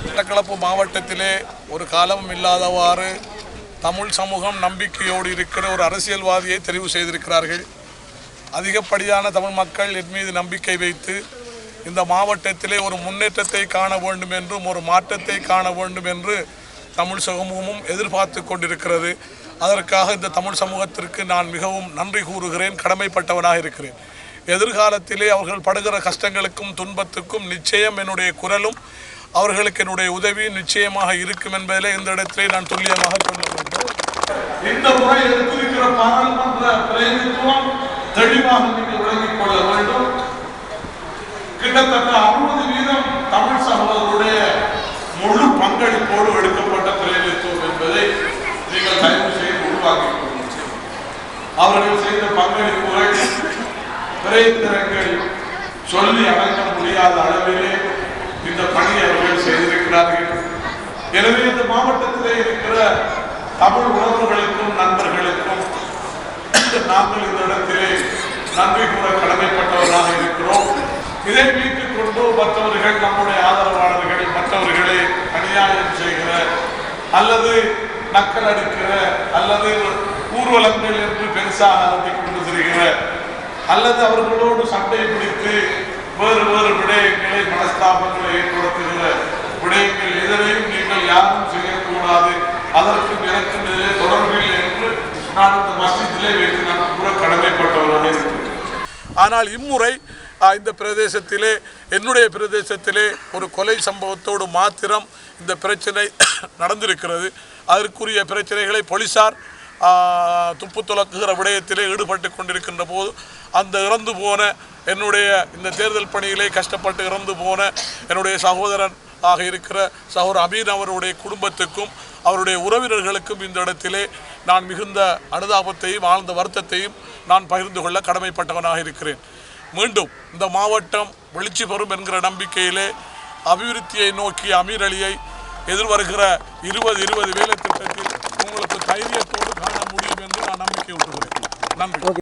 மட்டக்களப்பு மாவட்டத்திலே ஒரு காலமும் இல்லாதவாறு தமிழ் சமூகம் நம்பிக்கையோடு இருக்கிற ஒரு அரசியல்வாதியை தெரிவு செய்திருக்கிறார்கள். அதிகப்படியான தமிழ் மக்கள் என் மீது நம்பிக்கை வைத்து இந்த மாவட்டத்திலே ஒரு முன்னேற்றத்தை காண வேண்டும் என்றும் ஒரு மாற்றத்தை காண வேண்டும் என்று தமிழ் சமூகமும் எதிர்பார்த்து கொண்டிருக்கிறது. அதற்காக இந்த தமிழ் சமூகத்திற்கு நான் மிகவும் நன்றி கூறுகிறேன் கடமைப்பட்டவனாக இருக்கிறேன். எதிர்காலத்திலே அவர்கள் படுகிற கஷ்டங்களுக்கும் துன்பத்துக்கும் நிச்சயம் என்னுடைய குரலும் அவர்களுக்கு என்னுடைய உதவி நிச்சயமாக இருக்கும் என்பதிலே இந்த இடத்திலே நான் துல்லியமாக சொல்ல இந்த முறை எடுத்திருக்கிற பாராளுமன்ற பிரதிநிதித்துவம் தெளிவாக நீங்கள் விளங்கிக் கொள்ள வேண்டும். கிட்டத்தட்ட அறுபது வீதம் தமிழ் சகோதரருடைய முழு பங்களிப்போடு எடுக்க பங்களிப்புகள் திரைத்திறங்கள் சொல்லி அடக்க முடியாத அளவிலே இந்த பணி அவர்கள் செய்திருக்கிறார்கள். எனவே இந்த மாவட்டத்திலே இருக்கிற தமிழ் உறவுகளுக்கும் நண்பர்களுக்கும் நாங்கள் இந்த இடத்திலே நன்றி கூற கடமைப்பட்டவர்களாக இருக்கிறோம். இதை மீட்டுக் கொண்டு மற்றவர்கள் நம்முடைய ஆதரவாளர்கள் மற்றவர்களை அநியாயம் செய்கிற அல்லது நக்கல் அடிக்கிற அல்லது ஊர்வலங்கள் என்று பெருசாக கொண்டு திரிகிற அல்லது அவர்களோடு சண்டை பிடித்து வேறு வேறு விடயங்களை மனஸ்தாபங்களை ஏற்படுத்துகிற விடயங்கள் எதனையும் நீங்கள் யாரும் செய்யக்கூடாது. அதற்கும் எனக்கு நிறைய தொடர்பில்லை என்று நான் இந்த மஸ்ஜிதிலே வைத்து நான் கூட கடமைப்பட்டவராக இருக்கிறேன். ஆனால் இம்முறை இந்த பிரதேசத்திலே என்னுடைய பிரதேசத்திலே ஒரு கொலை சம்பவத்தோடு மாத்திரம் இந்த பிரச்சனை நடந்திருக்கிறது. அதற்குரிய பிரச்சனைகளை போலீசார் துப்பு துலக்குகிற விடயத்திலே ஈடுபட்டு கொண்டிருக்கின்ற போது அந்த இறந்து போன என்னுடைய இந்த தேர்தல் பணியிலே கஷ்டப்பட்டு இறந்து போன என்னுடைய சகோதரன் ஆக இருக்கிற சகோதரர் அமீன் அவருடைய குடும்பத்துக்கும் அவருடைய உறவினர்களுக்கும் இந்த இடத்திலே நான் மிகுந்த அனுதாபத்தையும் ஆழ்ந்த வருத்தத்தையும் நான் பகிர்ந்து கொள்ள கடமைப்பட்டவனாக இருக்கிறேன். மீண்டும் இந்த மாவட்டம் வெளிச்சி பெறும் என்கிற நம்பிக்கையிலே அபிவிருத்தியை நோக்கி அமீர் அலியை எதிர்வருகிற இருபது இருபது வேலை திட்டத்தில் 마 음.